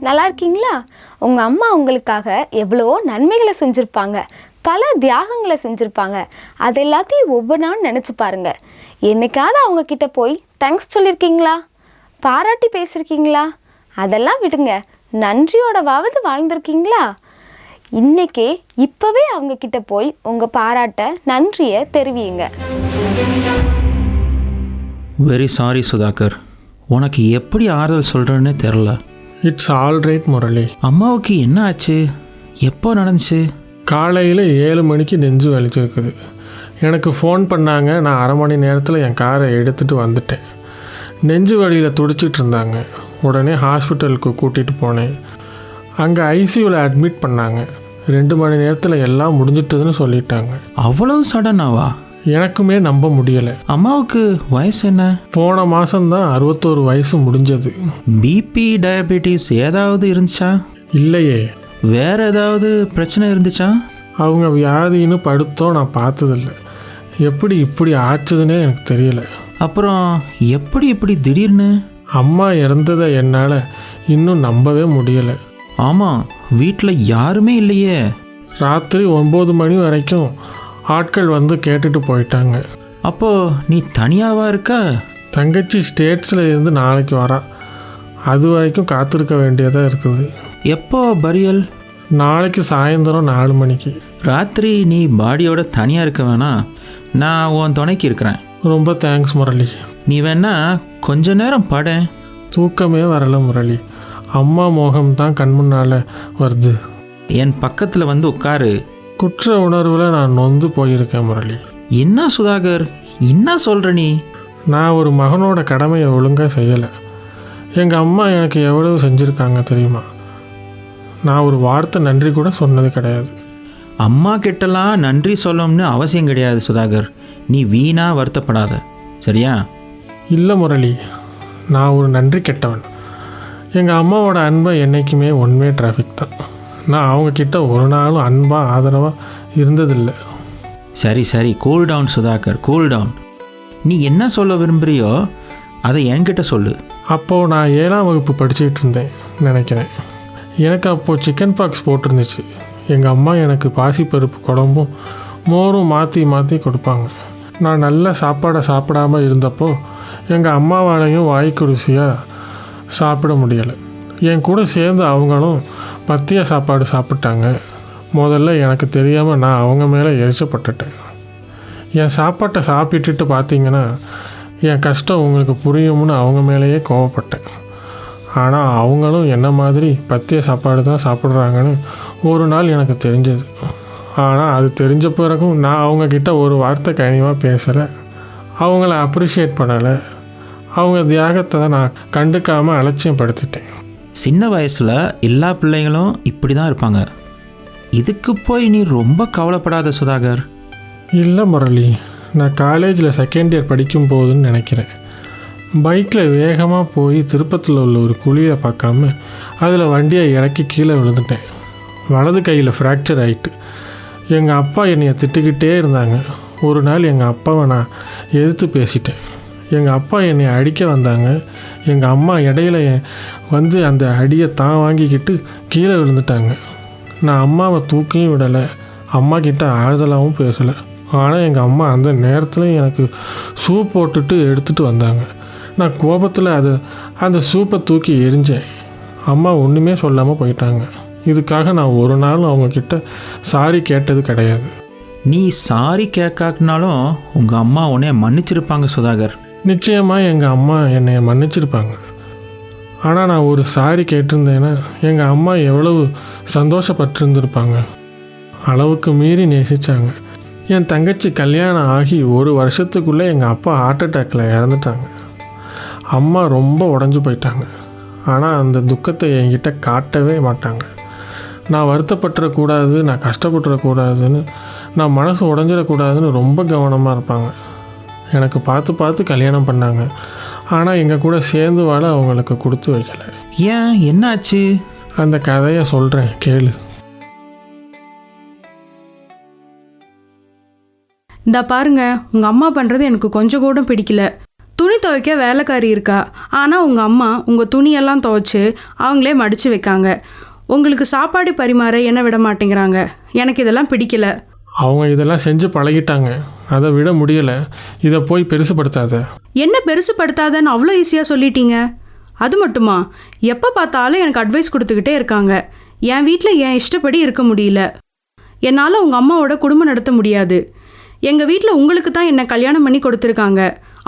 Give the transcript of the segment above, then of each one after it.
நல்லா இருக்கீங்களா? உங்கள் அம்மா உங்களுக்காக எவ்வளவோ நன்மைகளை செஞ்சுருப்பாங்க. பல தியாகங்களை செஞ்சுருப்பாங்க. அது எல்லாத்தையும் ஒவ்வொன்றா நினச்சி பாருங்க. என்னைக்காவது அவங்க கிட்ட போய் தேங்க்ஸ் சொல்லியிருக்கீங்களா பாராட்டி பேசியிருக்கீங்களா அதெல்லாம் விடுங்க. நன்றியோடவாவது வாழ்ந்திருக்கீங்களா? இன்னைக்கே இப்போவே அவங்க கிட்ட போய் உங்கள் பாராட்ட நன்றியை தெரிவியுங்க. Very sorry Sudhakar. உனக்கு எப்படி ஆறுதல் சொல்கிறேன்னு தெரில இட்ஸ் ஆல் ரைட் முரளி அம்மாவுக்கு என்ன ஆச்சு? எப்போ நடந்துச்சு? காலையில் ஏழு மணிக்கு நெஞ்சு வலிச்சிருக்குது. எனக்கு ஃபோன் பண்ணாங்க. நான் அரை மணி நேரத்தில் என் காரை எடுத்துகிட்டு வந்துட்டேன். நெஞ்சு வலியில் துடிச்சிட்டு இருந்தாங்க. உடனே ஹாஸ்பிட்டலுக்கு கூட்டிகிட்டு போனேன். அங்கே ஐசியூவில் அட்மிட் பண்ணாங்க. ரெண்டு மணி நேரத்தில் எல்லாம் முடிஞ்சிட்டதுன்னு சொல்லிட்டாங்க. அவ்வளவு சடனாவா எனக்குமே நம்ப முடியலை. அம்மாவுக்கு வயசு என்ன? போன மாதம்தான் அறுபத்தோரு வயசு முடிஞ்சது. பிபி டயபெட்டிஸ் ஏதாவது இருந்துச்சா? இல்லையே. வேற ஏதாவது பிரச்சனை இருந்துச்சா? அவங்க வியாதின்னு படுத்தோம் நான் பார்த்ததில்ல. எப்படி இப்படி ஆச்சுதுன்னே எனக்கு தெரியல. அப்புறம் எப்படி இப்படி திடீர்னு? அம்மா இறந்ததை என்னால் இன்னும் நம்பவே முடியலை. ஆமாம் வீட்டில் யாருமே இல்லையே. ராத்திரி ஒம்பது மணி வரைக்கும் ஆட்கள் வந்து கேட்டுட்டு போயிட்டாங்க. அப்போ நீ தனியாவா இருக்க? தங்கச்சி ஸ்டேட்ஸில் இருந்து நாளைக்கு வரா. அது வரைக்கும் காத்திருக்க வேண்டியதாக இருக்குது. எப்போ பரியல்? நாளைக்கு சாயந்தரம் நாலு மணிக்கு. ராத்திரி நீ பாடியோட தனியாக இருக்க வேணாம் நான் உன் துணைக்கு இருக்கிறேன். ரொம்ப தேங்க்ஸ் முரளி. நீ வேணா கொஞ்ச நேரம் பட. தூக்கமே வரல முரளி. அம்மா மோகம் தான் கண் முன்னால் வருது. என் பக்கத்தில் வந்து உட்காரு. குற்ற உணர்வில் நான் நொந்து போயிருக்கேன் முரளி. என்ன சுதாகர்? என்ன சொல்கிற நீ? நான் ஒரு மகனோட கடமையை ஒழுங்காக செய்யலை. எங்கள் அம்மா எனக்கு எவ்வளவு செஞ்சுருக்காங்க தெரியுமா? நான் ஒரு வார்த்தை நன்றி கூட சொன்னது கிடையாது. அம்மா கிட்டலாம் நன்றி சொல்லணும்னு அவசியம் கிடையாது சுதாகர். நீ வீணா வருத்தப்படாத. சரியா? இல்லை முரளி நான் ஒரு நன்றி கெட்டவன். எங்கள் அம்மாவோட அன்பை என்றைக்குமே ஒன்வே டிராஃபிக் தான். நான் அவங்கக்கிட்ட ஒரு நாளும் அன்பாக ஆதரவாக இருந்ததில்லை. சரி சரி. Cool down Sudhakar. Cool down நீ என்ன சொல்ல விரும்புறியோ அதை என்கிட்ட சொல்லு. அப்போது நான் ஏழாம் வகுப்பு படிச்சுக்கிட்டு இருந்தேன் நினைக்கிறேன். எனக்கு அப்போது சிக்கன் பாக்ஸ் போட்டிருந்துச்சு. எங்கள் அம்மா எனக்கு பாசிப்பருப்பு குழம்பும் மோரும் மாற்றி மாற்றி கொடுப்பாங்க. நான் நல்ல சாப்பாடை சாப்பிடாம இருந்தப்போ எங்கள் அம்மாவாலையும் வாய்க்கு ருசியாக சாப்பிட முடியலை. என் கூட சேர்ந்து அவங்களும் பத்திய சாப்பாடு சாப்பிட்டாங்க. முதல்ல எனக்கு தெரியாமல் நான் அவங்க மேலே எரிச்சப்பட்டுட்டேன். என் சாப்பாட்டை சாப்பிட்டுட்டு பார்த்தீங்கன்னா என் கஷ்டம் உங்களுக்கு புரியும்னு அவங்க மேலேயே கோவப்பட்டேன். ஆனால் அவங்களும் என்ன மாதிரி பத்திய சாப்பாடு தான் சாப்பிட்றாங்கன்னு ஒரு நாள் எனக்கு தெரிஞ்சது. ஆனால் அது தெரிஞ்ச பிறகும் நான் அவங்கக்கிட்ட ஒரு வார்த்தை கனிவாக பேசலை. அவங்கள அப்ரிஷியேட் பண்ணலை. அவங்க தியாகத்தை தான் நான் கண்டுக்காமல் அலட்சியப்படுத்திட்டேன். சின்ன வயசில் எல்லா பிள்ளைங்களும் இப்படி தான் இருப்பாங்க. இதுக்கு போய் நீ ரொம்ப கவலைப்படாத சுதாகர். இல்லை முரளி நான் காலேஜில் செகண்ட் இயர் படிக்கும் போதுன்னு நினைக்கிறேன். பைக்கில் வேகமாக போய் திருப்பத்தில் உள்ள ஒரு குழியை பார்க்காம அதில் வண்டியை இறக்கி கீழே விழுந்துட்டேன். வலது கையில் ஃப்ராக்சர் ஆகிட்டு எங்கள் அப்பா என்னையை திட்டுக்கிட்டே இருந்தாங்க. ஒரு நாள் எங்கள் அப்பாவை நான் எதிர்த்து பேசிட்டேன். எங்கள் அப்பா என்னை அடிக்க வந்தாங்க. எங்கள் அம்மா இடையில வந்து அந்த அடியை தான் வாங்கிக்கிட்டு கீழே விழுந்துட்டாங்க. நான் அம்மாவை தூக்கியும் விடலை. அம்மா கிட்ட ஆறுதலாகவும் பேசலை. ஆனால் எங்கள் அம்மா அந்த நேரத்தில் எனக்கு சூப் போட்டுட்டு எடுத்துகிட்டு வந்தாங்க. நான் கோபத்தில் அது அந்த சூப்பை தூக்கி எரிஞ்சேன். அம்மா ஒன்றுமே சொல்லாமல் போயிட்டாங்க. இதுக்காக நான் ஒரு நாளும் அவங்கக்கிட்ட சாரி கேட்டது கிடையாது. நீ சாரி கேட்காட்டினாலும் உங்கள் அம்மா உன்னே மன்னிச்சிருப்பாங்க சுதாகர். நிச்சயமாக எங்கள் அம்மா என்னை மன்னிச்சிருப்பாங்க. ஆனால் நான் ஒரு சாரி கேட்டிருந்தேன்னா எங்கள் அம்மா எவ்வளவு சந்தோஷப்பட்டிருந்திருப்பாங்க. அளவுக்கு மீறி நேசித்தாங்க என் தங்கச்சி கல்யாணம் ஆகி ஒரு வருஷத்துக்குள்ளே எங்கள் அப்பா ஹார்ட் அட்டாக்கில் இறந்துட்டாங்க. அம்மா ரொம்ப உடஞ்சி போயிட்டாங்க. ஆனால் அந்த துக்கத்தை என்கிட்ட காட்டவே மாட்டாங்க. நான் வருத்தப்பட்டுறக்கூடாது நான் கஷ்டப்பட்டுறக்கூடாதுன்னு நான் மனசு உடஞ்சிடக்கூடாதுன்னு ரொம்ப கவனமாக இருப்பாங்க. எனக்கு பார்த்து பார்த்து கல்யாணம் பண்ணாங்க. ஆனால் எங்கள் கூட சேர்ந்து வாழ அவங்களுக்கு கொடுத்து வைக்கல. ஏன்? என்னாச்சு? அந்த கதையை சொல்கிறேன் கேளு. இந்த பாருங்க உங்க அம்மா பண்றது எனக்கு கொஞ்சம் கூட பிடிக்கல. துணி துவைக்க வேலைக்காரி இருக்கா? ஆனால் உங்கள் அம்மா உங்கள் துணியெல்லாம் துவைச்சு அவங்களே மடித்து வைக்காங்க. உங்களுக்கு சாப்பாடு பரிமாற என்ன விட மாட்டேங்கிறாங்க? எனக்கு இதெல்லாம் பிடிக்கல. அவங்க இதெல்லாம் செஞ்சு பழகிட்டாங்க. அதை விட முடியலை. இதை போய் பெருசுப்படுத்தாத என்ன பெருசுப்படுத்தாதன்னு அவ்வளோ ஈஸியாக சொல்லிட்டீங்க? அது மட்டுமா? எப்போ பார்த்தாலும் எனக்கு அட்வைஸ் கொடுத்துக்கிட்டே இருக்காங்க. என் வீட்டில் என் இஷ்டப்படி இருக்க முடியல. என்னால் உங்கள் அம்மாவோட குடும்பம் நடத்த முடியாது. எங்கள் வீட்டில் உங்களுக்கு தான் என்னை கல்யாணம் பண்ணி கொடுத்துருக்காங்க.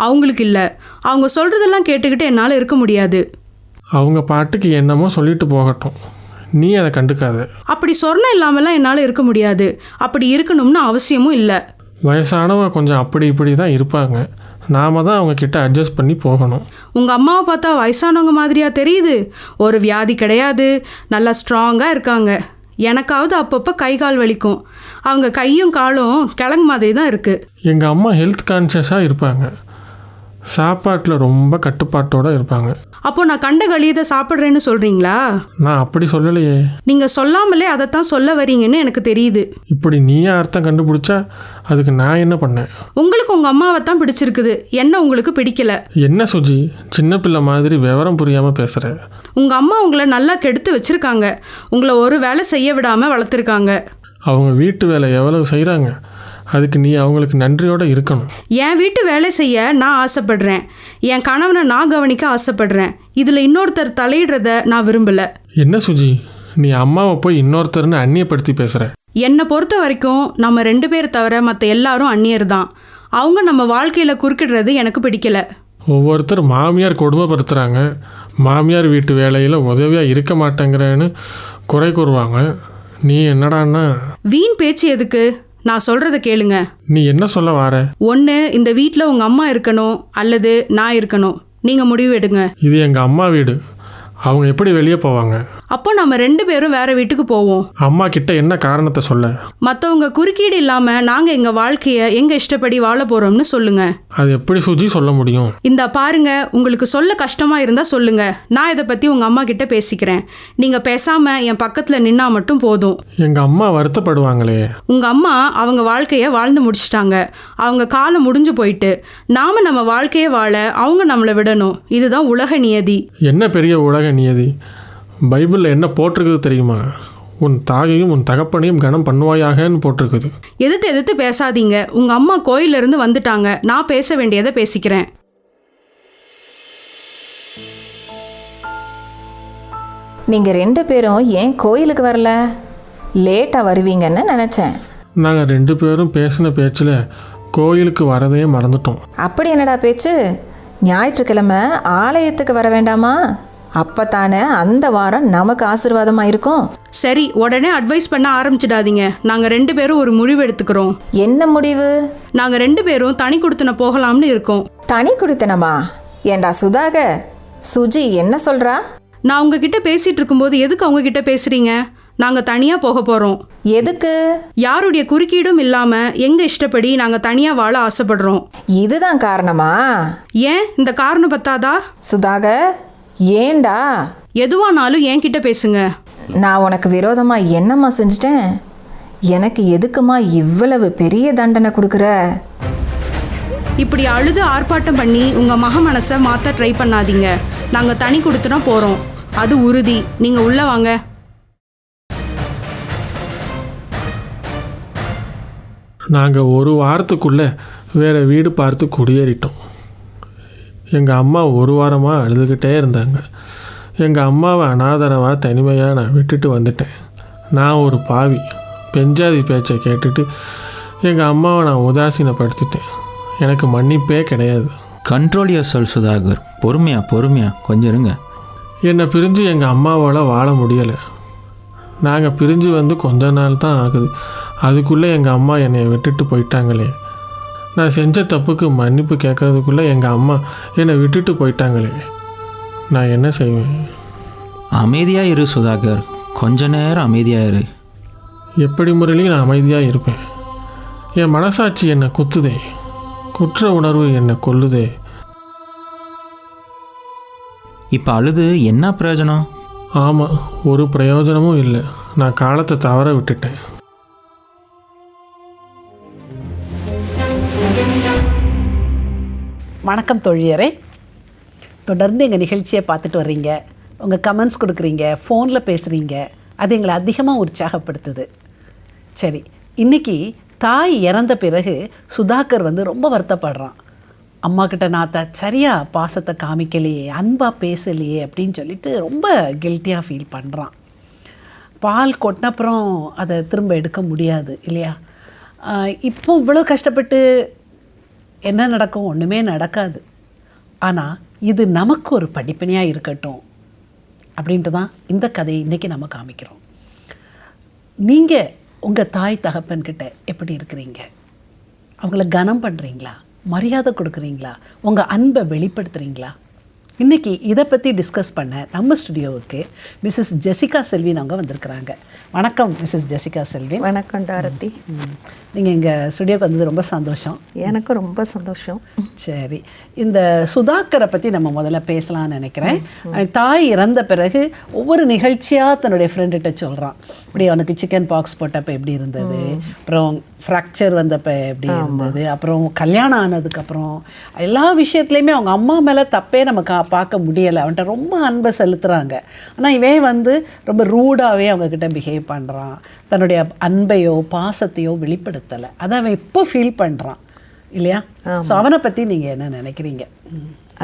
அவங்களுக்கு இல்லை. அவங்க சொல்கிறதெல்லாம் கேட்டுக்கிட்டு என்னால் இருக்க முடியாது. அவங்க பாட்டுக்கு என்னமோ சொல்லிட்டு போகட்டும். நீ அதை கண்டுக்காத. அப்படி சொர்ணம் இல்லாமலாம் என்னால் இருக்க முடியாது. அப்படி இருக்கணும்னு அவசியமும் இல்லை. வயசானவங்க கொஞ்சம் அப்படி இப்படி தான் இருப்பாங்க. நாம தான் அவங்க கிட்ட அட்ஜஸ்ட் பண்ணி போகணும். உங்கள் அம்மாவை பார்த்தா வயசானவங்க மாதிரியா தெரியுது. ஒரு வியாதி கிடையாது. நல்லா ஸ்ட்ராங்காக இருக்காங்க. எனக்காவது அப்பப்போ கை கால் வலிக்கும். அவங்க கையும் காலும் கிழங்கு மாதிரி தான் இருக்குது எங்கள் அம்மா ஹெல்த் கான்ஷியஸாக இருப்பாங்க. சாப்பாட்டில் ரொம்ப கட்டுப்பாட்டோடு இருப்பாங்க. அப்போ நான் கண்ட கழியதை சாப்பிட்றேன்னு சொல்கிறீங்களா நான் அப்படி சொல்லலையே. நீங்கள் சொல்லாமலே அதைத்தான் சொல்ல வரீங்கன்னு எனக்கு தெரியுது. இப்படி நீயே அர்த்தம் கண்டுபிடிச்சா அதுக்கு நான் என்ன பண்ணேன்? உங்களுக்கு உங்கள் அம்மாவை தான் பிடிச்சிருக்குது. என்ன உங்களுக்கு பிடிக்கல? என்ன சுஜி? சின்ன பிள்ளை மாதிரி விவரம் புரியாமல் பேசுகிற உங்கள் அம்மா உங்களை நல்லா கெடுத்து வச்சுருக்காங்க. உங்களை ஒரு வேலை செய்ய விடாமல் வளர்த்துருக்காங்க. அவங்க வீட்டு வேலை எவ்வளவு செய்கிறாங்க அதுக்கு நீ அவங்களுக்கு நன்றியோடு இருக்கணும். என் வீட்டு வேலை செய்ய நான் ஆசைப்படுறேன். என் கணவனை நான் கவனிக்க ஆசைப்படுறேன். இதில் இன்னொருத்தர் தலையிடுறத நான் விரும்பலை. என்ன சுஜி? நீ அம்மாவை போய் இன்னொருத்தர்னு அந்நியப்படுத்தி பேசுகிற என்னை பொறுத்த வரைக்கும் நம்ம ரெண்டு பேர் தவிர மற்ற எல்லாரும் அந்நியர் தான். அவங்க நம்ம வாழ்க்கையில் குறுக்கிடுறது எனக்கு பிடிக்கல. ஒவ்வொருத்தர் மாமியார் கொடுமைப்படுத்துகிறாங்க மாமியார் வீட்டு வேலையில் உதவியாக இருக்க மாட்டேங்கிறேன்னு குறை கூறுவாங்க. நீ என்னடான்னா? வீண் பேச்சு எதுக்கு? நான் சொல்கிறத கேளுங்க. நீ என்ன சொல்ல வார ஒன்று இந்த வீட்டில் உங்கள் அம்மா இருக்கணும் அல்லது நான் இருக்கணும். நீங்கள் முடிவு எடுங்க. இது எங்கள் அம்மா வீடு. அவங்க எப்படி வெளியே போவாங்க? அப்போ நம்ம ரெண்டு பேரும் வேற வீட்டுக்கு போவோம். அம்மா கிட்ட என்ன காரணத்தை சொல்ல? மற்றவங்க குறுக்கீடு இல்லாமல் நாங்கள் எங்கள் வாழ்க்கையை எங்கள் இஷ்டப்படி வாழ போகிறோம்னு சொல்லுங்கள் அது எப்படி சுஜி சொல்ல முடியும்? இந்த பாருங்க உங்களுக்கு சொல்ல கஷ்டமா இருந்தா சொல்லுங்க. நான் இதை பத்தி உங்க அம்மா கிட்ட பேசிக்கிறேன். நீங்க பேசாம என் பக்கத்துல நின்னா மட்டும் போதும். எங்கள் அம்மா வருத்தப்படுவாங்களே. உங்க அம்மா அவங்க வாழ்க்கைய வாழ்ந்து முடிச்சிட்டாங்க. அவங்க காலம் முடிஞ்சு போயிட்டு நாம நம்ம வாழ்க்கைய வாழ அவங்க நம்மளை விடணும். இதுதான் உலக நியதி. என்ன பெரிய உலக நியதி பைபிளில் என்ன போட்டிருக்குது தெரியுமா? உன் தாயையும் உன் தகப்பனையும் கனம் பண்ணுவாயாகன்னு போட்டிருக்குது. எதிர்த்து எதிர்த்து பேசாதீங்க. உங்க அம்மா கோயில்ல இருந்து வந்துட்டாங்க. நான் பேச வேண்டியதை பேசிக்கிறேன். நீங்கள் ரெண்டு பேரும் ஏன் கோயிலுக்கு வரல? லேட்டாக வருவீங்கன்னு நினச்சேன். நாங்கள் ரெண்டு பேரும் பேசின பேச்சில் கோயிலுக்கு வரதே மறந்துட்டோம். அப்படி என்னடா பேச்சு? ஞாயிற்றுக்கிழமை ஆலயத்துக்கு வர வேண்டாமா? அப்போ தானே அந்த வாரம் நமக்கு ஆசீர்வாதமாக இருக்கும் சரி உடனே அட்வைஸ் பண்ண ஆரம்பிச்சிடாதீங்க. நாங்க ரெண்டு பேரும் ஒரு முடிவு எடுத்துக்கிறோம். என்ன முடிவு? நாங்க ரெண்டு பேரும் தனி கொடுத்துன போகலாம்னு இருக்கோம். தனி குடித்தனமா? ஏண்டா சுதாகர்? சுஜி என்ன சொல்கிறா நான் உங்ககிட்ட பேசிட்டு இருக்கும்போது எதுக்கு அவங்க கிட்ட பேசுறீங்க? நாங்க தனியா போக போறோம். எதுக்கு? யாருடைய குறுக்கீடும் இல்லாம எங்க இஷ்டப்படி நாங்க தனியா வாழ ஆசைப்படுறோம். இதுதான் காரணமா? ஏன்? இந்த காரணம் பத்தாதா? சுதாகர் ஏண்டா? எதுவானாலும் என்கிட்ட பேசுங்க. நான் உனக்கு விரோதமாக என்னம்மா செஞ்சிட்டேன்? எனக்கு எதுக்குமா இவ்வளவு பெரிய தண்டனை கொடுக்குற? இப்படி அழுது ஆர்ப்பாட்டம் பண்ணி உங்க மக மனசை மாத்த ட்ரை பண்ணாதீங்க. நாங்க தனி கொடுத்துனா போறோம். அது உறுதி. நீங்க உள்ள வாங்க. நாங்கள் ஒரு வாரத்துக்குள்ளே வேறு வீடு பார்த்து குடியேறிட்டோம். எங்கள் அம்மா ஒரு வாரமாக அழுதுகிட்டே இருந்தாங்க. எங்கள் அம்மாவை அனாதரவாக தனிமையாக நான் விட்டுட்டு வந்துட்டேன். நான் ஒரு பாவி. பெஞ்சாதி பேச்சை கேட்டுட்டு எங்கள் அம்மாவை நான் உதாசீனப்படுத்திட்டேன். எனக்கு மன்னிப்பே கிடையாது. கண்ட்ரோல் யோர் சொல் சுதாகர். பொறுமையா பொறுமையா. கொஞ்சம் இருங்க. என்னை பிரிஞ்சு எங்கள் அம்மாவால் வாழ முடியலை. நாங்கள் பிரிஞ்சு வந்து கொஞ்ச நாள் தான் ஆகுது. அதுக்குள்ளே எங்கள் அம்மா என்னை விட்டுட்டு போயிட்டாங்களே. நான் செஞ்ச தப்புக்கு மன்னிப்பு கேட்கறதுக்குள்ளே எங்கள் அம்மா என்னை விட்டுட்டு போயிட்டாங்களே. நான் என்ன செய்வேன்? அமைதியாக இரு சுதாகர். கொஞ்ச நேரம் அமைதியாக இரு. எப்படி முறையிலையும் நான் அமைதியாக இருப்பேன். என் மனசாட்சி என்னை குத்துதே. குற்ற உணர்வு என்னை கொல்லுதே. இப்போ அழுது என்ன பிரயோஜனம்? ஆமாம் ஒரு பிரயோஜனமும் இல்லை. நான் காலத்தை தவற விட்டுட்டேன். வணக்கம் தொழியரே. தொடர்ந்து எங்கள் நிகழ்ச்சியை பார்த்துட்டு வர்றீங்க. உங்கள் கமெண்ட்ஸ் கொடுக்குறீங்க ஃபோனில் பேசுகிறீங்க அது எங்களை அதிகமாக உற்சாகப்படுத்துது. சரி இன்றைக்கி தாய் இறந்த பிறகு சுதாகர் வந்து ரொம்ப வருத்தப்படுறான். அம்மா கிட்ட நான் த சரியாக பாசத்தை காமிக்கலையே அன்பாக பேசலையே அப்படின்னு சொல்லிட்டு ரொம்ப கில்ட்டியாக ஃபீல் பண்ணுறான் பால் கொட்டினப்புறம் அதை திரும்ப எடுக்க முடியாது இல்லையா? இப்போ இவ்வளோ கஷ்டப்பட்டு என்ன நடக்கும்? ஒன்றுமே நடக்காது. ஆனால் இது நமக்கு ஒரு படிப்பினையாக இருக்கட்டும். அப்படின்ட்டு தான் இந்த கதையை இன்றைக்கி நம்ம காமிக்கிறோம். நீங்கள் உங்கள் தாய் தகப்பன்கிட்ட எப்படி இருக்கிறீங்க? அவங்கள கனம் பண்ணுறீங்களா மரியாதை கொடுக்குறீங்களா? உங்கள் அன்பை வெளிப்படுத்துகிறீங்களா இன்னைக்கு இதை பற்றி டிஸ்கஸ் பண்ண நம்ம ஸ்டுடியோவுக்கு மிஸ்ஸஸ் ஜெசிகா செல்வின் அவங்க வந்திருக்கிறாங்க. வணக்கம் மிஸ்ஸஸ் ஜெசிகா செல்வின் வணக்கம் டாரதி நீங்கள் எங்கள் ஸ்டுடியோக்கு வந்தது ரொம்ப சந்தோஷம். எனக்கும் ரொம்ப சந்தோஷம். சரி. இந்த சுதாகரை பற்றி நம்ம முதல்ல பேசலாம்னு நினைக்கிறேன். தாய் இறந்த பிறகு ஒவ்வொரு நிகழ்ச்சியாக தன்னுடைய ஃப்ரெண்டுகிட்ட சொல்கிறான் இப்படி அவனுக்கு சிக்கன் பாக்ஸ் போட்டப்ப எப்படி இருந்தது? அப்புறம் ஃப்ராக்சர் வந்தப்ப எப்படி இருந்தது? அப்புறம் கல்யாணம் ஆனதுக்கப்புறம் எல்லா விஷயத்துலையுமே அவங்க அம்மா மேலே தப்பே நம்ம கா பார்க்க முடியலை. அவன்கிட்ட ரொம்ப அன்பை செலுத்துகிறாங்க ஆனால் இவன் வந்து ரொம்ப ரூடாகவே அவங்கக்கிட்ட பிஹேவ் பண்ணுறான் தன்னுடைய அன்பையோ பாசத்தையோ வெளிப்படுத்தலை. அதை அவன் இப்போ ஃபீல் பண்ணுறான் இல்லையா? ஸோ அவனை பற்றி நீங்கள் என்ன நினைக்கிறீங்க.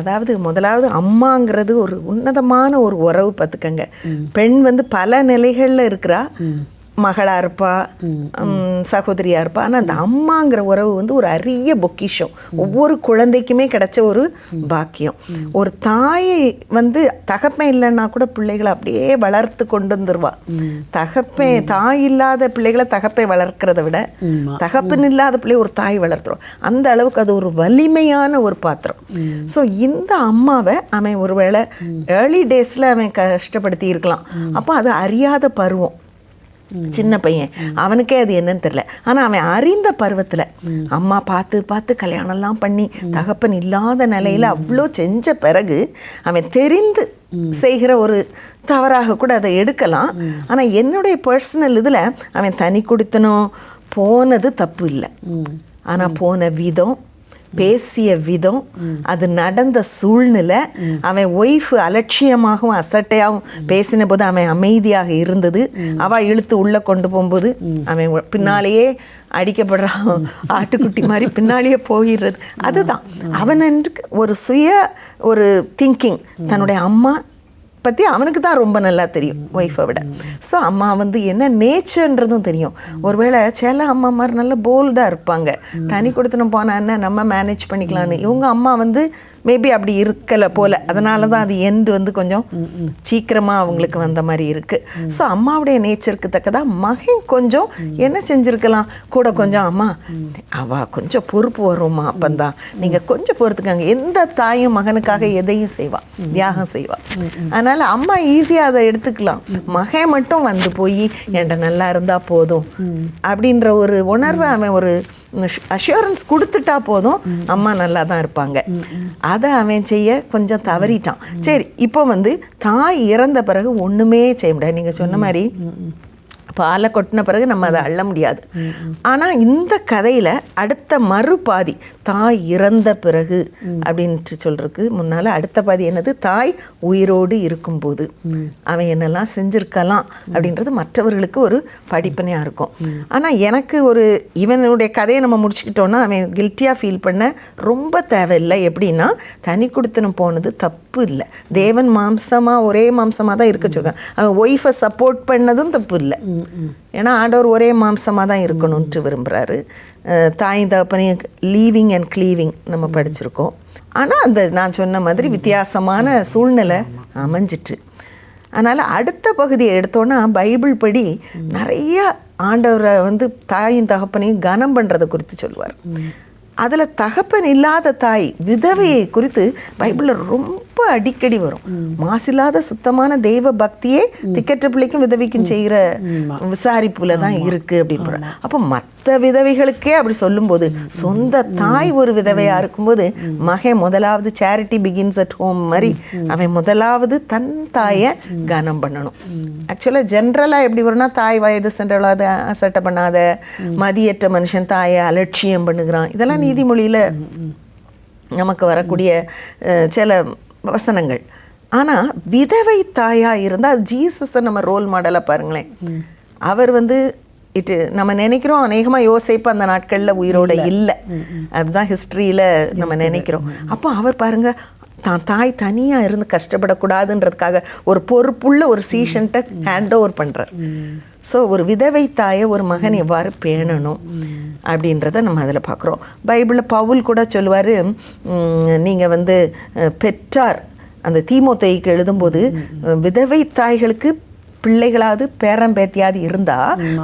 அதாவது முதலாவது அம்மாங்கிறது ஒரு உன்னதமான ஒரு உறவு பார்த்துக்கங்க. பெண் வந்து பல நிலைகளில் இருக்கிறா. மகளா இருப்பா ம், சகோதரியா இருப்பா. ஆனால் அந்த அம்மாங்கிற உறவு வந்து ஒரு அரிய பொக்கிஷம். ஒவ்வொரு குழந்தைக்குமே கிடைச்ச ஒரு பாக்கியம். ஒரு தாயை வந்து தகப்பன் இல்லைன்னா கூட பிள்ளைகளை அப்படியே வளர்த்து கொண்டு வந்துருவா. தகப்பன் தாய் இல்லாத பிள்ளைகளை தகப்பை வளர்க்கிறத விட தகப்பன் இல்லாத பிள்ளை ஒரு தாய் வளர்த்துரும். அந்த அளவுக்கு அது ஒரு வலிமையான ஒரு பாத்திரம். ஸோ இந்த அம்மாவை அவன் ஒருவேளை ஏர்லி டேஸில் அவன் கஷ்டப்படுத்தி இருக்கலாம். அப்போ அது அறியாத பருவம். சின்ன பையன். அவனுக்கே அது என்னன்னு தெரியல. ஆனால் அவன் அறிந்த பருவத்தில் அம்மா பார்த்து பார்த்து கல்யாணம்லாம் பண்ணி தகப்பன் இல்லாத நிலையில் அவ்வளோ செஞ்ச பிறகு அவன் தெரிந்து செய்கிற ஒரு தவறாக கூட அதை எடுக்கலாம். ஆனால் என்னுடைய பர்சனல் இதில் அவன் தனி கொடுத்தனும் போனது தப்பு இல்லை. ஆனால் போன விதம் பேசிய விதம் அது நடந்த சூழ்நிலை அவன் ஒய்ஃப் அலட்சியமாகவும் அசட்டையாகவும் பேசின போது அவன் அமைதியாக இருந்தது. அவ இழுத்து உள்ளே கொண்டு போகும்போது அவன் பின்னாலேயே அடிக்கப்படுறான் ஆட்டுக்குட்டி மாதிரி பின்னாலேயே போயிடுறது. அதுதான். அவனுக்கு ஒரு சுய ஒரு திங்கிங் தன்னுடைய அம்மா பற்றி அவனுக்கு தான் ரொம்ப நல்லா தெரியும் ஒய்ஃபை விட. ஸோ அம்மா வந்து என்ன நேச்சர்ன்றதும் தெரியும். ஒருவேளை சில அம்மா மாதிரி நல்ல போல்டாக இருப்பாங்க. தனி கொடுத்துன்னு போனா என்ன நம்ம மேனேஜ் பண்ணிக்கலான்னு இவங்க அம்மா வந்து மேபி அப்படி இருக்கலை போல. அதனால தான் அது எண்டு வந்து கொஞ்சம் சீக்கிரமாக அவங்களுக்கு வந்த மாதிரி இருக்குது ஸோ அம்மாவுடைய நேச்சருக்கு தக்கதாக மகன் கொஞ்சம் என்ன செஞ்சுருக்கலாம்? கூட கொஞ்சம் அம்மா அவா கொஞ்சம் பொறுப்பு வரும்மா அப்பந்தான் நீங்கள் கொஞ்சம் பொறுத்துக்காங்க. எந்த தாயும் மகனுக்காக எதையும் செய்வாள் தியாகம் செய்வா. அதனால் அம்மா ஈஸியாக அதை எடுத்துக்கலாம். மகன் மட்டும் வந்து போய் என்கிட்ட நல்லா இருந்தால் போதும். அப்படின்ற ஒரு உணர்வை அவன் ஒரு அஷூரன்ஸ் கொடுத்துட்டா போதும் அம்மா நல்லா தான் இருப்பாங்க. அதை அவன் செய்ய கொஞ்சம் தவறிட்டான். சரி இப்போ வந்து தாய் இறந்த பிறகு ஒன்றுமே செய்ய முடியாது. நீங்கள் சொன்ன மாதிரி பாலை கொட்டின பிறகு நம்ம அதை அள்ள முடியாது. ஆனால் இந்த கதையில் அடுத்த மறுபாதி தாய் இறந்த பிறகு அப்படின்ட்டு சொல்கிறதுக்கு முன்னால் அடுத்த பாதி என்னது? தாய் உயிரோடு இருக்கும்போது. அவன் என்னெல்லாம் செஞ்சிருக்கலாம் அப்படின்றது மற்றவர்களுக்கு ஒரு படிப்பனையாக இருக்கும். ஆனால் எனக்கு ஒரு இவனுடைய கதையை நம்ம முடிச்சுக்கிட்டோன்னா அவன் கில்ட்டியாக ஃபீல் பண்ண ரொம்ப தேவையில்லை. எப்படின்னா தனி கொடுத்தனும் போனது தப்பு இல்லை. தேவன் மாம்சமாக ஒரே மாம்சமாக தான் இருக்க சொல்லுவாங்க அவன் ஒய்ஃபை சப்போர்ட் பண்ணதும் தப்பு இல்லை. ஏன்னா ஆண்டவர் ஒரே மாம்சமாக தான் இருக்கணும்ன்ட்டு விரும்புகிறாரு தாயும் தகப்பனையும் லீவிங் அண்ட் க்ளீவிங் நம்ம படிச்சிருக்கோம். ஆனால் அந்த நான் சொன்ன மாதிரி வித்தியாசமான சூழ்நிலை அமைஞ்சிட்டு. அதனால் அடுத்த பகுதியை எடுத்தோன்னா பைபிள் படி நிறைய ஆண்டவரை வந்து தாயும் தகப்பனையும் கனம் பண்ணுறதை குறித்து சொல்லுவார் அதில் தகப்பன் இல்லாத தாய் விதவையை குறித்து பைபிளில் ரொம்ப அடிக்கடி வரும். மாசில்லாத சுத்தமான தெய்வ பக்தியே திக்கற்ற பிள்ளைக்கும் விதவைக்கும் செய்கிற விசாரிப்புல தான் இருக்கு அப்படின்னு அப்போ மற்ற விதவைகளுக்கே அப்படி சொல்லும்போது சொந்த தாய் ஒரு விதவையா இருக்கும்போது மகன் முதலாவது சேரிட்டி பிகின்ஸ் அட் ஹோம் மாதிரி அவன் முதலாவது தன் தாயை கனம் பண்ணணும். ஆக்சுவலாக ஜென்ரலாக எப்படி வரும்னா தாய் வயது சென்றவளாத அசட்டை பண்ணாத மதியற்ற மனுஷன் தாயை அலட்சியம் பண்ணுகிறான். இதெல்லாம் நீதிமொழியில் நமக்கு வரக்கூடிய சில வசனங்கள். ஆனால் விதவை தாயா இருந்தால் ஜீசஸை நம்ம ரோல் மாடலாக பாருங்களேன். அவர் வந்து இட்டு நம்ம நினைக்கிறோம் அநேகமாக யோசிப்பு அந்த நாட்களில் உயிரோட இல்லை. அதுதான் ஹிஸ்ட்ரியில் நம்ம நினைக்கிறோம். அப்போ அவர் பாருங்க தான் தாய் தனியாக இருந்து கஷ்டப்படக்கூடாதுன்றதுக்காக ஒரு பொறுப்புள்ள ஒரு சீஷன்ட்ட ஹேண்ட் ஓவர் பண்ணுறார் ஸோ ஒரு விதவை தாயை ஒரு மகன் எவ்வாறு பேணணும் அப்படின்றத நம்ம அதில் பார்க்குறோம். பைபிளில் பவுல் கூட சொல்லுவார் நீங்கள் வந்து பெற்றார். அந்த தீமோத்தேயுக்கு எழுதும்போது விதவை தாய்களுக்கு பிள்ளைகளாவது பேரம்பேத்தியாவது இருந்தா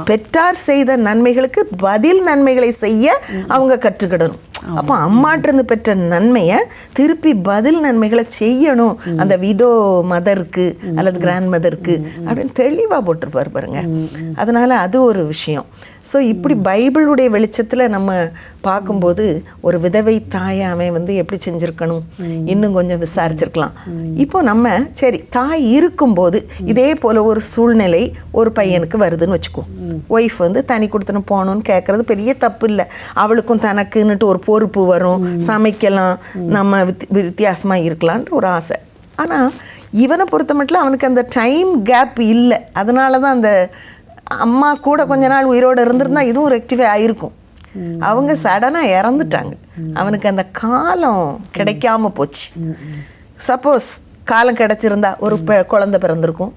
பெற்றார் செய்த நன்மைகளுக்கு பதில் நன்மைகளை செய்ய அவங்க கற்றுக்கிடணும். அப்போ அம்மாட்டிருந்து பெற்ற நன்மையை திருப்பி பதில் நன்மைகளை செய்யணும். அந்த விடோ மதருக்கு அல்லது கிராண்ட் மதருக்கு அப்படின்னு தெளிவாக போட்டிருப்பார் பாருங்க. அதனால அது ஒரு விஷயம். ஸோ இப்படி பைபிளுடைய வெளிச்சத்தில் நம்ம பார்க்கும்போது ஒரு விதவை தாயை அவன் வந்து எப்படி செஞ்சுருக்கணும்? இன்னும் கொஞ்சம் விசாரிச்சிருக்கலாம். இப்போ நம்ம சரி தாய் இருக்கும்போது இதே போல் ஒரு சூழ்நிலை ஒரு பையனுக்கு வருதுன்னு வச்சுக்கோ. ஒய்ஃப் வந்து தனி கொடுத்துன்னு போகணும்னு கேட்குறது பெரிய தப்பு இல்லை. அவளுக்கும் தனக்குன்னுட்டு ஒரு பொறுப்பு வரும். சமைக்கலாம். நம்ம வித் வித்தியாசமாக இருக்கலான்ட்டு ஒரு ஆசை. ஆனால் இவனை பொறுத்த மட்டும் அவனுக்கு அந்த டைம் கேப் இல்லை. அதனால தான் அந்த அம்மா கூட கொஞ்ச நாள் உயிரோடு இருந்திருந்தா இதுவும் ரெக்டிஃபை ஆயிருக்கும். அவங்க சடனாக இறந்துட்டாங்க. அவனுக்கு அந்த காலம் கிடைக்காம போச்சு. சப்போஸ் காலம் கிடைச்சிருந்தா ஒரு குழந்தை பிறந்திருக்கும்.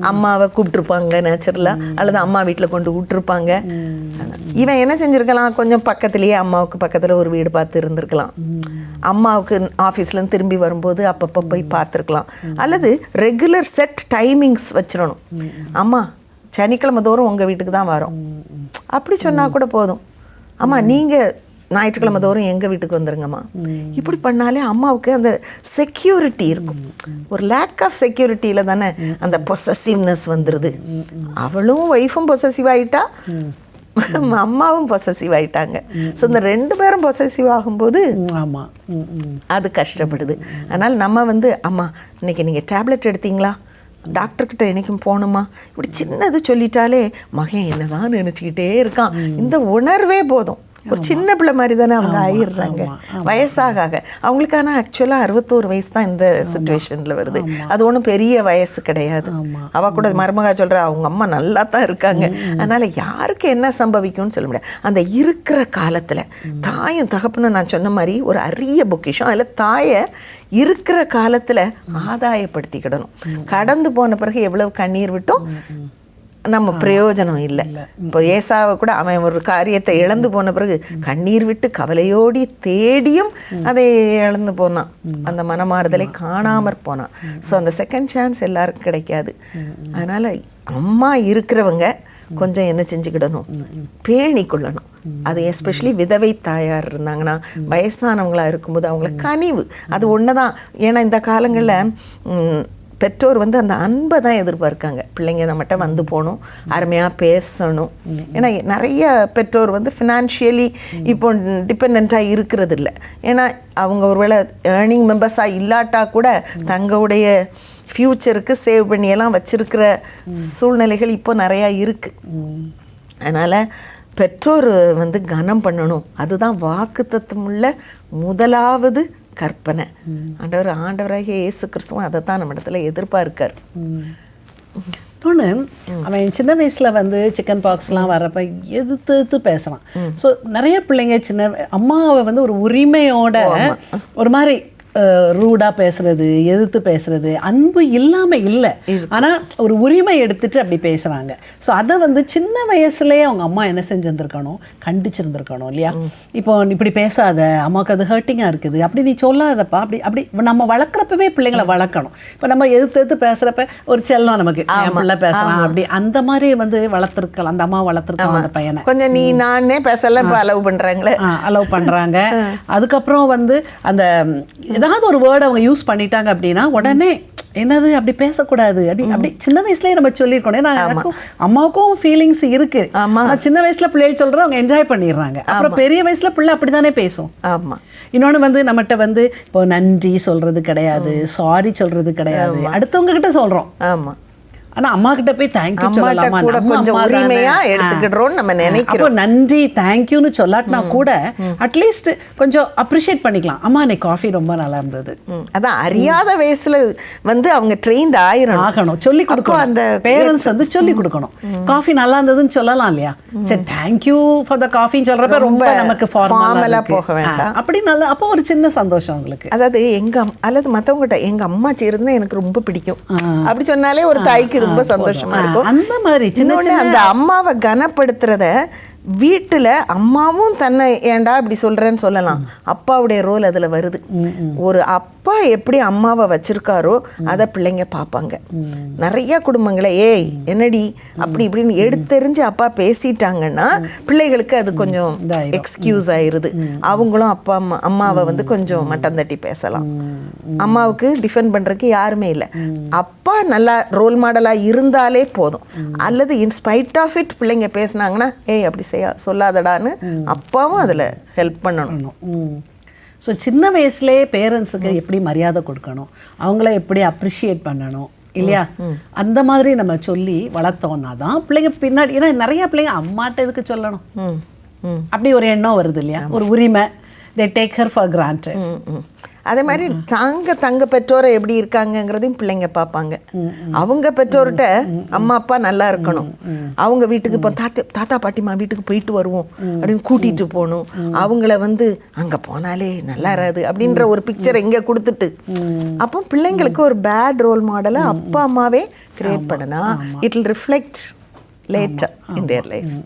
அம்மாவை கூப்பிட்டுருப்பாங்க நேச்சுரலாக அல்லது அம்மா வீட்டில் கொண்டு விட்டுருப்பாங்க. இவன் என்ன செஞ்சிருக்கலாம்? கொஞ்சம் பக்கத்துலேயே அம்மாவுக்கு பக்கத்தில் ஒரு வீடு பார்த்து இருந்திருக்கலாம். அம்மாவுக்கு ஆஃபீஸ்லேருந்து திரும்பி வரும்போது அப்பப்போ போய் பார்த்துருக்கலாம். அல்லது ரெகுலர் செட் டைமிங்ஸ் வச்சிடணும். அம்மா சனிக்கிழமை தோறும் உங்கள் வீட்டுக்கு தான் வரோம். அப்படி சொன்னால் கூட போதும். அம்மா நீங்கள் ஞாயிற்றுக்கிழமை தோறும் எங்கள் வீட்டுக்கு வந்துருங்கம்மா. இப்படி பண்ணாலே அம்மாவுக்கு அந்த செக்யூரிட்டி இருக்கும். ஒரு லேக் ஆஃப் செக்யூரிட்டியில் தானே அந்த பொசசிவ்னஸ் வந்துடுது அவளும் ஒய்ஃபும் பொசசிவ் ஆயிட்டா அம்மாவும் பொசசிவ் ஆயிட்டாங்க. ஸோ இந்த ரெண்டு பேரும் பொசசிவ் ஆகும்போது ஆமாம் அது கஷ்டப்படுது. அதனால் நம்ம வந்து அம்மா இன்னைக்கு நீங்கள் டேப்லெட் எடுத்தீங்களா? டாக்டர்கிட்ட என்றைக்கும் போகணுமா? இப்படி சின்னது சொல்லிட்டாலே மகன் என்னதான் நினச்சிக்கிட்டே இருக்கான். இந்த உணர்வே போதும். ஒரு சின்ன பிள்ளை மாதிரி தானே அவங்க ஆயிடுறாங்க. வயசாக ஆக. அவங்களுக்கான ஆக்சுவலாக அறுபத்தோரு வயசு தான் இந்த சுச்சுவேஷனில் வருது. அது ஒன்றும் பெரிய வயசு கிடையாது. அவ கூட மருமகா சொல்கிறா அவங்க அம்மா நல்லா தான் இருக்காங்க. அதனால் யாருக்கு என்ன சம்பவிக்கும்னு சொல்ல முடியாது. அந்த இருக்கிற காலத்தில் தாயும் தகப்பனும் நான் சொன்ன மாதிரி ஒரு அரிய பொக்கிஷம். அதில் தாயை இருக்கிற காலத்தில் ஆதாயப்படுத்திக்கிடணும். கடந்து போன பிறகு எவ்வளவு கண்ணீர் விட்டோம்? நம்ம பிரயோஜனம் இல்லை. இப்போ ஏசாவை கூட அவன் ஒரு காரியத்தை இழந்து போன பிறகு கண்ணீர் விட்டு கவலையோடி தேடியும் அதை இழந்து போனான். அந்த மனமாறுதலை காணாமற் போனான். ஸோ அந்த செகண்ட் சான்ஸ் எல்லாருக்கும் கிடைக்காது. அதனால அம்மா இருக்கிறவங்க கொஞ்சம் என்ன செஞ்சுக்கிடணும்? பேணி கொள்ளணும் அது எஸ்பெஷலி விதவை தாயார் இருந்தாங்கன்னா வயசானவங்களா இருக்கும்போது அவங்கள கனிவு. அது ஒன்று தான் ஏன்னா இந்த காலங்களில் பெற்றோர் வந்து அந்த அன்பை தான் எதிர்பார்க்காங்க. பிள்ளைங்க நம்மகிட்ட வந்து போகணும் அருமையாக பேசணும். ஏன்னா நிறைய பெற்றோர் வந்து ஃபினான்ஷியலி இப்போ டிபெண்ட்டாக இருக்கிறது இல்லை ஏன்னா அவங்க ஒருவேளை ஏர்னிங் மெம்பர்ஸாக இல்லாட்டா கூட தங்களுடைய ஃப்யூச்சருக்கு சேவ் பண்ணியெல்லாம் வச்சுருக்கிற சூழ்நிலைகள் இப்போ நிறையா இருக்குது அதனால் பெற்றோர் வந்து கனம் பண்ணணும். அதுதான் வாக்குத்தத்தமுள்ள முதலாவது கற்பனை. ஆண்டவர் ஆண்டவராகிய இயேசு கிறிஸ்துவும் அதை தான் நம்ம இடத்துல எதிர்பார்க்கார். இன்னொன்று அவன் சின்ன வயசில் வந்து சிக்கன் பாக்ஸ்லாம் வரப்ப எதிர்த்து எதிர்த்து பேசுகிறான் ஸோ நிறைய பிள்ளைங்க சின்ன அம்மாவை வந்து ஒரு உரிமையோட ஒரு மாதிரி ரூடாக பேசுறது எதிர்த்து பேசுறது அன்பு இல்லாமல் இல்லை. ஆனால் ஒரு உரிமை எடுத்துட்டு அப்படி பேசுகிறாங்க ஸோ அதை வந்து சின்ன வயசுலேயே அவங்க அம்மா என்ன செஞ்சிருந்துருக்கணும்? கண்டிச்சிருந்துருக்கணும் இல்லையா? இப்போ இப்படி பேசாத அம்மாவுக்கு அது ஹர்ட்டிங்காக இருக்குது. அப்படி நீ சொல்லாதப்பா அப்படி அப்படி நம்ம வளர்க்குறப்பவே பிள்ளைங்களை வளர்க்கணும். இப்போ நம்ம எதிர்த்து எதிர்த்து பேசுகிறப்ப ஒரு செல்லம் நமக்கு. பிள்ளை பேசுகிறான் அப்படி. அந்த மாதிரி வந்து வளர்த்துருக்கலாம் அந்த அம்மா வளர்த்துருக்கலாம் அந்த பையனை. கொஞ்சம் நீ நானே பேசல இப்போ அலோவ் பண்ணுறாங்களே அலோவ் பண்ணுறாங்க அதுக்கப்புறம் வந்து அந்த ஏதாவது ஒரு வேர்டு அவங்க யூஸ் பண்ணிட்டாங்க அப்படின்னா உடனே என்னது அப்படி பேசக்கூடாது. அப்படி அப்படி சின்ன வயசுலயே நம்ம சொல்லியிருக்கோம். ஏன்னா அம்மாவுக்கும் ஃபீலிங்ஸ் இருக்கு. ஆமா. சின்ன வயசுல பிள்ளைகள் சொல்றத அவங்க என்ஜாய் பண்ணிடுறாங்க. அப்புறம் பெரிய வயசுல பிள்ளை அப்படிதானே பேசும். ஆமாம் இன்னொன்று வந்து நம்மகிட்ட வந்து இப்போ நன்றி சொல்றது கிடையாது சாரி சொல்றது கிடையாது. அடுத்தவங்க கிட்ட சொல்றோம். ஆமாம் ஆனா அம்மா கிட்ட போய் தேங்க்யூ சொல்லலாமா? கூட கொஞ்சம். உரிமையா ஆ. எடுத்துக்கிடுறோம்னு நம்ம நினைக்கிறோம். அப்போ நன்றி தேங்க்யூன்னு சொல்லாட்டினா கூட அட்லீஸ்ட் கொஞ்சம் அப்ரிஷியேட் பண்ணிக்கலாம். அம்மா இன்னைக்கு காஃபி ரொம்ப நல்லா இருந்தது. அதான் அறியாத வயசுல வந்து அவங்க ட்ரெயின்ட் ஆயிரணும். ஆகணும். சொல்லி கொடுக்கணும். அந்த பேரண்ட்ஸ் வந்து சொல்லி கொடுக்கணும். காஃபி நல்லா இருந்ததுன்னு சொல்லலாம் இல்லையா? சரி தேங்க்யூ ஃபார் த காஃபின்னு சொல்றப்ப ரொம்ப நமக்கு ஃபார்மலா போக வேண்டாம். அப்படி நல்லா அப்போ ஒரு சின்ன சந்தோஷம் உங்களுக்கு. அதாவது எங்க அல்லது மத்தவங்ககிட்ட எங்க அம்மா செய்யறதுன்னா எனக்கு ரொம்ப பிடிக்கும். அப்படி சொன்னாலே ஒரு தாய்க்கு ரொம்ப சந்தோஷமா இருக்கும். அந்த மாதிரி சின்ன- அந்த அம்மாவை கனப்படுத்துறத வீட்டுல அம்மாவும் தன்னை ஏன்டா இப்படி சொல்றேன்னு சொல்லலாம். அப்பாவுடைய ரோல் அதுல வருது. ஒரு அப்பா எப்படி அம்மாவை வச்சிருக்காரோ அதை பிள்ளைங்க பார்ப்பாங்க. நிறைய குடும்பங்களை ஏய் என்னடி அப்படி இப்படின்னு எடுத்தெறிஞ்சு அப்பா பேசிட்டாங்கன்னா பிள்ளைகளுக்கு அது கொஞ்சம். எக்ஸ்கியூஸ் ஆயிருது. அவங்களும் அப்பா அம்மா அம்மாவை வந்து கொஞ்சம் மட்டம் தட்டி பேசலாம். அம்மாவுக்கு டிஃபெண்ட் பண்றதுக்கு யாருமே இல்லை. அப்பா நல்லா ரோல் மாடலா இருந்தாலே போதும். அல்லது இன்ஸ்பைட் ஆஃப் இட் பிள்ளைங்க பேசுனாங்கன்னா ஏய் அப்படி செய்ய சொல்லாதடான்னு அப்பாவும் அதுல ஹெல்ப் பண்ணணும். ஸோ சின்ன வயசுலேயே பேரண்ட்ஸுக்கு எப்படி மரியாதை கொடுக்கணும்? அவங்கள எப்படி அப்ரிஷியேட் பண்ணணும்? இல்லையா? அந்த மாதிரி நம்ம சொல்லி வளர்த்தோம்னா தான் பிள்ளைங்க பின்னாடி ஏன்னா நிறைய பிள்ளைங்க அம்மாட்ட எதுக்கு சொல்லணும்? அப்படி ஒரு எண்ணம் வருது இல்லையா? ஒரு உரிமை. They take her for granted. அதே மாதிரி தாங்க தங்க பெற்றோரை எப்படி இருக்காங்கங்கிறதையும் பிள்ளைங்க பார்ப்பாங்க. அவங்க பெற்றோர்கிட்ட அம்மா அப்பா நல்லா இருக்கணும். அவங்க வீட்டுக்கு இப்போ தாத்தா தாத்தா பாட்டிமா வீட்டுக்கு போயிட்டு வருவோம். அப்படின்னு கூட்டிட்டு போகணும். அவங்கள வந்து அங்க போனாலே நல்லா இராது அப்படின்ற ஒரு பிக்சர் இங்க கொடுத்துட்டு. அப்போ பிள்ளைங்களுக்கு ஒரு பேட் ரோல் மாடலை அப்பா அம்மாவே கிரியேட் பண்ணனா it will reflect later in their life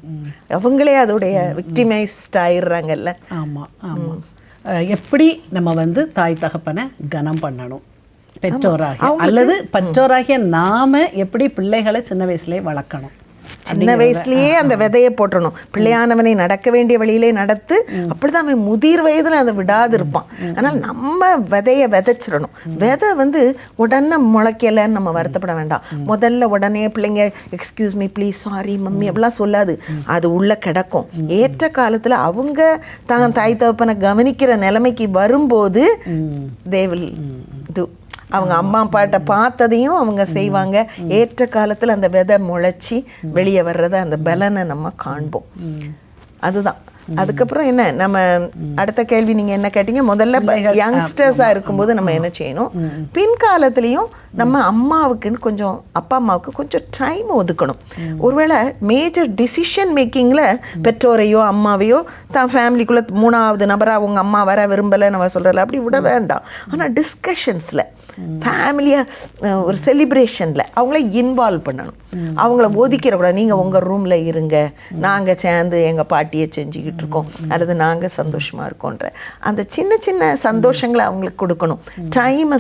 அவங்களே அதோடைய விக்டிமைஸ்ட் ஆயிடுறாங்கல்ல. ஆமாம் ஆமாம் எப்படி நம்ம வந்து தாய் தகப்பனை கனம் பண்ணணும்? பெற்றோராகிய அல்லது பெற்றோராகிய நாம எப்படி பிள்ளைகளை சின்ன வயசுலயே வளர்க்கணும்? சின்ன வயசுலயே அந்த விதையை போட்டணும் பிள்ளையானவனை நடக்க வேண்டிய வழியிலே நடத்து அப்படிதான் அவன் முதிர் வயதுல அதை விடாது இருப்பான் ஆனால் நம்ம விதையை விதைச்சிடணும். விதை வந்து உடனே முளைக்கலைன்னு நம்ம வருத்தப்பட வேண்டாம். முதல்ல உடனே பிள்ளைங்க excuse me please sorry mummy அப்படிலாம் சொல்லாது. அது உள்ள கிடக்கும். ஏற்ற காலத்துல அவங்க தான் தாய் தகப்பனை கவனிக்கிற நிலைமைக்கு வரும்போது தே வில் டு அவங்க அம்மா அப்பாட்ட பார்த்ததையும் அவங்க செய்வாங்க. ஏற்ற காலத்துல அந்த விதை முளைச்சி வெளியே வர்றத அந்த பலனை நம்ம காண்போம். அதுதான். அதுக்கப்புறம் என்ன நம்ம அடுத்த கேள்வி நீங்க என்ன கேட்டீங்க? முதல்ல யங்ஸ்டர்ஸா இருக்கும்போது நம்ம என்ன செய்யணும்? பின்காலத்துலயும் நம்ம அம்மாவுக்குன்னு கொஞ்சம் அப்பா அம்மாவுக்கு கொஞ்சம் டைம் ஒதுக்கணும். ஒருவேளை மேஜர் டிசிஷன் மேக்கிங்ல பெற்றோரையோ அம்மாவையோ தான் ஃபேமிலிக்குள்ள மூணாவது நபரா உங்க அம்மா வர விரும்பலை நம்ம சொல்றல அப்படி விட வேண்டாம். ஆனா டிஸ்கஷன்ஸ்ல ஃபேமிலியா ஒரு செலிப்ரேஷன்ல அவங்கள இன்வால்வ் பண்ணணும். அவங்கள ஒதுக்கிற கூடாது. நீங்க உங்க ரூம்ல இருங்க. நாங்க சேர்ந்து எங்க பாட்டியை செஞ்சுக்கிட்டு இருக்கோம் அல்லது நாங்க சந்தோஷமா இருக்கோன்ற. அந்த சின்ன சின்ன சந்தோஷங்களை அவங்களுக்கு கொடுக்கணும். டைம்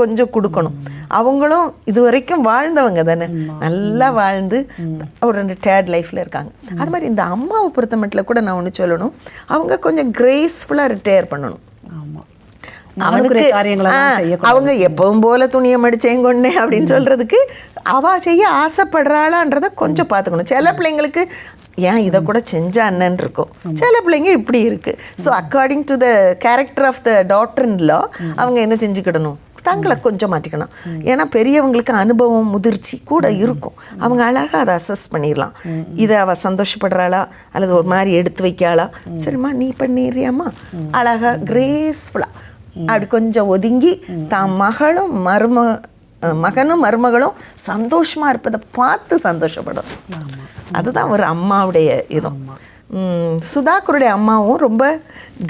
கொஞ்சம் கொடுக்கணும். அவங்களும் இது வரைக்கும் வாழ்ந்தவங்க தானே. நல்லா வாழ்ந்து ஒரு ரெண்டு டேட் லைஃப்ல இருக்காங்க. அது மாதிரி இந்த அம்மாவை பொறுத்த மட்டும் கூட நான் ஒன்று சொல்லணும். அவங்க கொஞ்சம் கிரேஸ்ஃபுல்லாக ரிட்டையர் பண்ணணும். அவனுக்கு அவங்க எப்பவும் போல துணியை மடிச்சேன் கொண்டேன் அப்படின்னு சொல்றதுக்கு அவ செய்ய ஆசைப்படுறாளான்றத கொஞ்சம் பார்த்துக்கணும். சில பிள்ளைங்களுக்கு ஏன் இதை கூட செஞ்ச அண்ணன் இருக்கும். சில பிள்ளைங்க இப்படி இருக்கு. So according to the character of the doctor லா அவங்க என்ன செஞ்சுக்கிடணும்? தங்களை கொஞ்சம் மாற்றிக்கணும். ஏன்னா பெரியவங்களுக்கு அனுபவம் முதிர்ச்சி கூட இருக்கும். அவங்க அழகாக அதை அசஸ் பண்ணிடலாம். இதை அவ சந்தோஷப்படுறாளா? அல்லது ஒரு மாதிரி எடுத்து வைக்காளா சரிம்மா நீ பண்ணிடுறியாம்மா? அழகா கிரேஸ்ஃபுல்லாக அப்படி கொஞ்சம் ஒதுங்கி தான் மகளும் மரும மகனும் மருமகளும் சந்தோஷமா இருப்பதை பார்த்து சந்தோஷப்படும். அதுதான் ஒரு அம்மாவுடைய இதும் உம், சுதாகருடைய அம்மாவும் ரொம்ப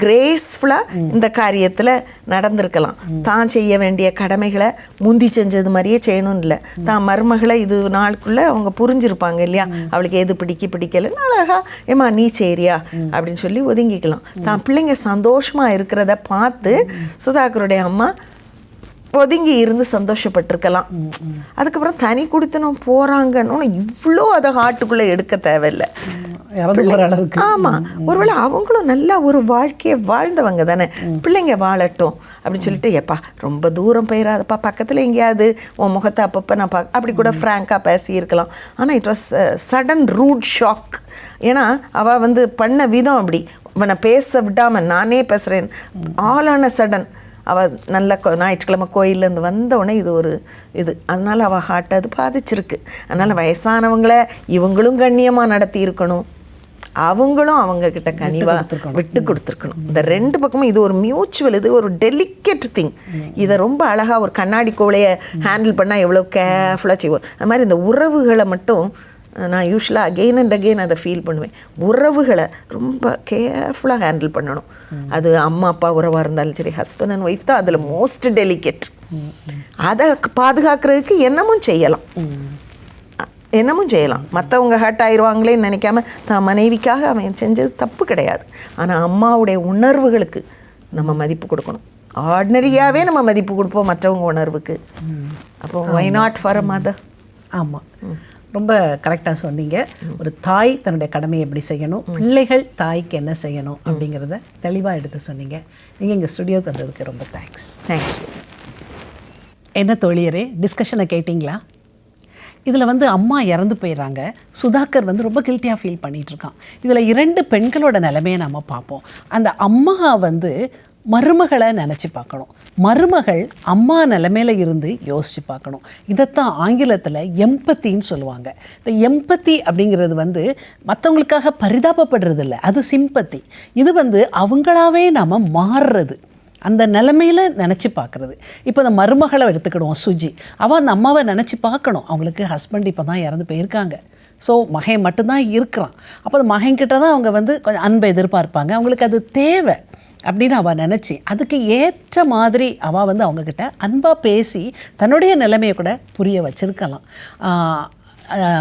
கிரேஸ்ஃபுல்லாக இந்த காரியத்தில் நடந்திருக்கலாம். தான் செய்ய வேண்டிய கடமைகளை முந்தி செஞ்சது மாதிரியே செய்யணும்னு இல்லை. தான் மருமகளை இது நாளுக்குள்ளே அவங்க புரிஞ்சிருப்பாங்க இல்லையா? அவளுக்கு எது பிடிக்க பிடிக்கலன்னு அழகா ஏமா நீ செய்றியா? அப்படின்னு சொல்லி ஒதுங்கிக்கலாம். தான் பிள்ளைங்க சந்தோஷமா இருக்கிறத பார்த்து சுதாகருடைய அம்மா ஒதுங்கி இருந்து சந்தோஷப்பட்டிருக்கலாம். அதுக்கப்புறம் தனி குடித்தனம் போறாங்கன்னு இவ்வளோ அதை ஹார்ட்டுக்குள்ளே எடுக்க தேவையில்லை. இறந்து போற அளவுக்கு. ஆமா. ஒருவேளை அவங்களும் நல்ல ஒரு வாழ்க்கையை வாழ்ந்தவங்க தானே. பிள்ளைங்க வாழட்டும் அப்படின்னு சொல்லிட்டு எப்பா ரொம்ப தூரம் போயிடாதப்பா பக்கத்துல எங்கேயாவது உன் முகத்தை அப்பப்போ நான் பா அப்படி கூட ஃப்ராங்காக பேசியிருக்கலாம். ஆனா it was sudden rude shock ஏன்னா அவ வந்து பண்ண விதம் அப்படி. அவனை பேச விடாம நானே பேசுறேன். ஆலான சடன் அவள் நல்ல ஞாயிற்றுக்கிழமை கோயிலேருந்து வந்தவுடனே இது ஒரு இது. அதனால் அவள் ஹார்ட் அது பாதிச்சிருக்கு. அதனால் வயசானவங்கள இவங்களும் கண்ணியமாக நடத்தி இருக்கணும். அவங்களும் அவங்க கிட்ட கனிவா விட்டு கொடுத்துருக்கணும். இந்த ரெண்டு பக்கமும் இது ஒரு மியூச்சுவல் இது ஒரு டெலிகேட் திங் இதை ரொம்ப அழகாக ஒரு கண்ணாடி கோலையை ஹேண்டில் பண்ணால் எவ்வளோ கேர்ஃபுல்லாக செய்வோம். அது மாதிரி இந்த உறவுகளை மட்டும் நான் யூஸ்வலாக அகெயின் அண்ட் அகெயின் அதை ஃபீல் பண்ணுவேன். உறவுகளை ரொம்ப கேர்ஃபுல்லாக ஹேண்டில் பண்ணணும். அது அம்மா அப்பா உறவாக இருந்தாலும் சரி ஹஸ்பண்ட் அண்ட் ஒய்ஃப் தான் அதில் மோஸ்ட் டெலிகேட் அதை பாதுகாக்கிறதுக்கு என்னமும் செய்யலாம். என்னமும் செய்யலாம். மற்றவங்க ஹர்ட் ஆயிடுவாங்களேன்னு நினைக்காம தான் மனைவிக்காக அவன் செஞ்சது தப்பு கிடையாது. ஆனால் அம்மாவுடைய உணர்வுகளுக்கு நம்ம மதிப்பு கொடுக்கணும். ஆர்டினரியாகவே நம்ம மதிப்பு கொடுப்போம் மற்றவங்க உணர்வுக்கு. அப்போ why not for a mother ஆமாம் ரொம்ப கரெக்டாக சொன்னீங்க. ஒரு தாய் தன்னுடைய கடமையை எப்படி செய்யணும்? பிள்ளைகள் தாய்க்கு என்ன செய்யணும்? அப்படிங்கிறத தெளிவாக எடுத்து சொன்னீங்க. நீங்கள் எங்கள் ஸ்டுடியோக்கு வந்ததுக்கு ரொம்ப தேங்க்ஸ் தேங்க்யூ என்ன தோழியரே டிஸ்கஷனை கேட்டிங்களா? இதில் வந்து அம்மா இறந்து போயிடுறாங்க. சுதாகர் வந்து ரொம்ப கில்ட்டியாக ஃபீல் பண்ணிட்டு இருக்கான். இதில் இரண்டு பெண்களோட நிலைமையை நம்ம பார்ப்போம். அந்த அம்மா வந்து மருமகளை நினச்சி பார்க்கணும். மருமகள் அம்மா நிலமையில் இருந்து யோசித்து பார்க்கணும். இதைத்தான் ஆங்கிலத்தில் எம்பத்தின்னு சொல்லுவாங்க. இந்த எம்பத்தி அப்படிங்கிறது வந்து மற்றவங்களுக்காக பரிதாபப்படுறது இல்லை அது சிம்பத்தி இது வந்து அவங்களாவே நாம் மாறுறது. அந்த நிலமையில் நினச்சி பார்க்குறது. இப்போ இந்த மருமகளை எடுத்துக்கிடுவோம் சுஜி. அவள் அந்த அம்மாவை நினச்சி பார்க்கணும். அவங்களுக்கு ஹஸ்பண்ட் இப்போ தான் இறந்து போயிருக்காங்க. ஸோ மகன் மட்டும்தான் இருக்கிறான். அப்போ அந்த மகன்கிட்ட தான் அவங்க வந்து கொஞ்சம் அன்பை எதிர்பார்ப்பாங்க. அவங்களுக்கு அது தேவை. அப்படின்னு அவள் நினச்சி அதுக்கு ஏற்ற மாதிரி அவள் வந்து அவங்கக்கிட்ட அன்பாக பேசி தன்னுடைய நிலைமையை கூட புரிய வச்சுருக்கலாம்.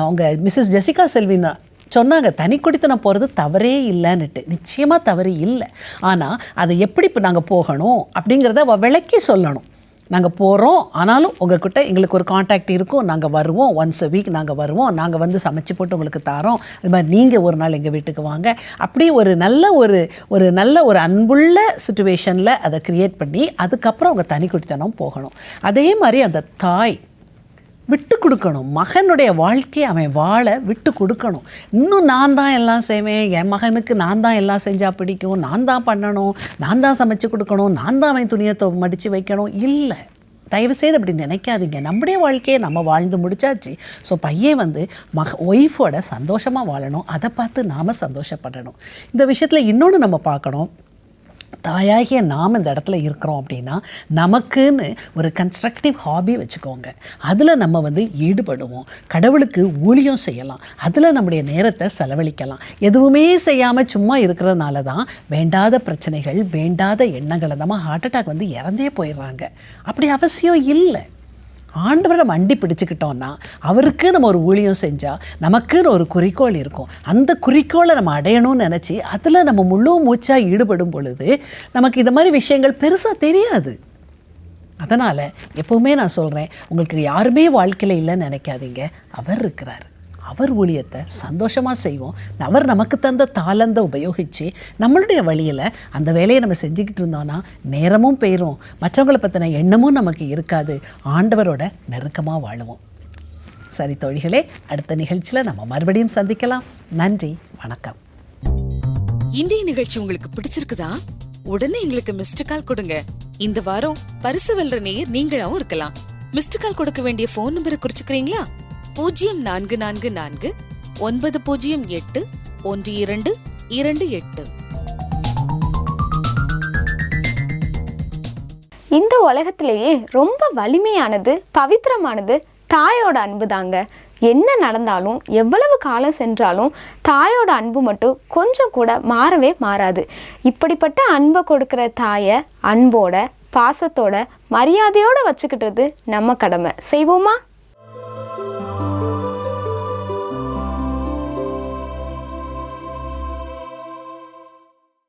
அவங்க மிஸ்ஸஸ் ஜெசிகா செல்வினா சொன்னாங்க தனி குடித்தனம் போகிறது தவறே இல்லைன்னுட்டு. நிச்சயமாக தவறு இல்லை. ஆனால் அதை எப்படி இப்போ நாங்கள் போகணும் அப்படிங்கிறத அவள் விளக்கி சொல்லணும். நாங்கள் போகிறோம் ஆனாலும் உங்கள்கிட்ட எங்களுக்கு ஒரு காண்டாக்ட் இருக்கும். நாங்கள் வருவோம். ஒன்ஸ் அ வீக் நாங்கள் வருவோம். நாங்கள் வந்து சமைச்சு போட்டு உங்களுக்கு தரோம். அது மாதிரி நீங்கள் ஒரு நாள் எங்கள் வீட்டுக்கு வாங்க. அப்படி ஒரு நல்ல ஒரு ஒரு நல்ல ஒரு அன்புள்ள சுச்சுவேஷனில் அதை க்ரியேட் பண்ணி அதுக்கப்புறம் அவங்க தனி குடித்தனம் போகணும். அதே மாதிரி அந்த தாய் விட்டு கொடுக்கணும். மகனுடைய வாழ்க்கையை அவன் வாழ விட்டு கொடுக்கணும். இன்னும் நான் தான் எல்லாம் செய்வேன். என் மகனுக்கு நான் தான் எல்லாம் செஞ்சால் பிடிக்கும். நான் தான் பண்ணணும். நான் தான் சமைச்சு கொடுக்கணும். நான் தான் அவன் துணியை மடித்து வைக்கணும். இல்லை. தயவுசெய்து அப்படி நினைக்காதீங்க. நம்முடைய வாழ்க்கையை நம்ம வாழ்ந்து முடிச்சாச்சு. ஸோ பையன் வந்து மக ஒய்ஃபோட சந்தோஷமாக வாழணும். அதை பார்த்து நாம் சந்தோஷப்படணும். இந்த விஷயத்தில் இன்னொன்று நம்ம பார்க்கணும். தாயாகிய நாம் இந்த இடத்துல இருக்கிறோம் அப்படின்னா நமக்குன்னு ஒரு கன்ஸ்ட்ரக்டிவ் ஹாபி வச்சுக்கோங்க. அதில் நம்ம வந்து ஈடுபடுவோம். கடவுளுக்கு ஊழியம் செய்யலாம். அதில் நம்முடைய நேரத்தை செலவழிக்கலாம். எதுவுமே செய்யாமல் சும்மா இருக்கிறதுனால தான் வேண்டாத பிரச்சனைகள் வேண்டாத எண்ணங்களை நம்ம ஹார்ட் அட்டாக் வந்து இறந்தே போயிடுறாங்க. அப்படி அவசியம் இல்லை. ஆண்டவரை மண்டி பிடிச்சுக்கிட்டோம்னா அவருக்கு நம்ம ஒரு ஊழியம் செஞ்சால் நமக்குன்னு ஒரு குறிக்கோள் இருக்கும். அந்த குறிக்கோளை நம்ம அடையணும்னு நினச்சி அதில் நம்ம முழு மூச்சாக ஈடுபடும் பொழுது நமக்கு இந்த மாதிரி விஷயங்கள் பெருசாக தெரியாது. அதனால் எப்போவுமே நான் சொல்கிறேன் உங்களுக்கு யாருமே வாழ்க்கையில் இல்லைன்னு நினைக்காதீங்க. அவர் இருக்கிறார். அவர் ஊழியத்தை சந்தோஷமாக செய்வோம். அவர் நமக்கு தந்த தாளந்தை உபயோகித்து நம்மளுடைய வழியில் அந்த வேலையை நம்ம செஞ்சுக்கிட்டு இருந்தோன்னா நேரமும் போயிடும் மற்றவங்களை பற்றின எண்ணமும் நமக்கு இருக்காது. ஆண்டவரோட நெருக்கமாக வாழுவோம். சரி தோழிகளே அடுத்த நிகழ்ச்சியில் நம்ம மறுபடியும் சந்திக்கலாம். நன்றி வணக்கம். இன்றைய நிகழ்ச்சி உங்களுக்கு பிடிச்சிருக்குதா? உடனே எங்களுக்கு மிஸ்டு கால் கொடுங்க. இந்த வாரம் பரிசு வெல்ற நேயர் நீங்களாவும் இருக்கலாம். மிஸ்டு கால் கொடுக்க வேண்டிய போன் நம்பரை குறிச்சுக்கிறீங்களா? பூஜ்ஜியம் நான்கு நான்கு நான்கு ஒன்பது பூஜ்ஜியம் எட்டு ஒன்று இரண்டு இரண்டு எட்டு. இந்த உலகத்திலேயே ரொம்ப வலிமையானது பவித்திரமானது தாயோட அன்பு தாங்க. என்ன நடந்தாலும் எவ்வளவு காலம் சென்றாலும் தாயோட அன்பு மட்டும் கொஞ்சம் கூட மாறவே மாறாது. இப்படிப்பட்ட அன்பை கொடுக்குற தாயை அன்போட பாசத்தோட மரியாதையோட வச்சுக்கிட்டது நம்ம கடமை. செய்வோமா?